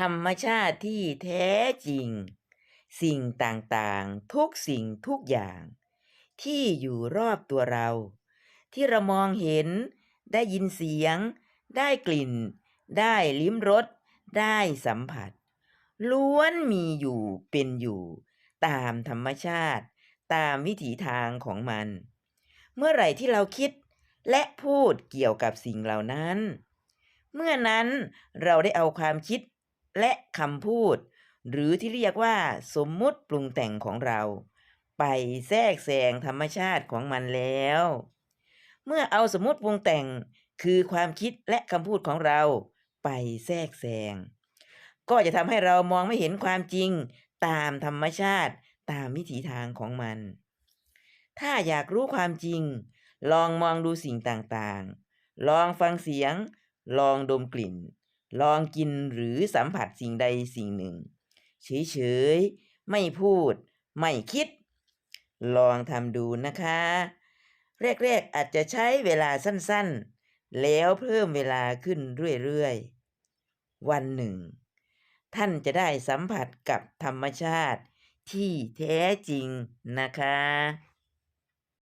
ธรรมชาติที่แท้จริง สิ่งต่างๆ ทุกสิ่งทุกอย่าง ที่อยู่รอบตัวเรา ที่เรามองเห็น ได้ยินเสียง ได้กลิ่น ได้ลิ้มรส ได้สัมผัส ล้วนมีอยู่เป็นอยู่ ตามธรรมชาติ ตามวิถีทางของมัน เมื่อไหร่ที่เราคิดและพูดเกี่ยวกับสิ่งเหล่านั้น เมื่อนั้นเราได้เอาความคิด และคำพูด หรือที่เรียกว่าสมมุติปรุงแต่งของเรา ไปแทรกแซงธรรมชาติของมันแล้ว เมื่อเอาสมมติปรุงแต่งคือความคิดและคำพูดของเรา ไปแทรกแซงก็จะทำให้เรามองไม่เห็นความจริงตามธรรมชาติตามวิถีทางของมัน ถ้าอยากรู้ความจริง ลองมองดูสิ่งต่างๆ ลองฟังเสียง ลองดมกลิ่น ลองกินหรือสัมผัสสิ่งใดสิ่งหนึ่ง เฉยๆ ไม่พูด ไม่คิด ลองทำดูนะคะ แรกๆอาจจะใช้เวลาสั้นๆ แล้วเพิ่มเวลาขึ้นเรื่อยๆ วันหนึ่ง ท่านจะได้สัมผัสกับธรรมชาติที่แท้จริงนะคะ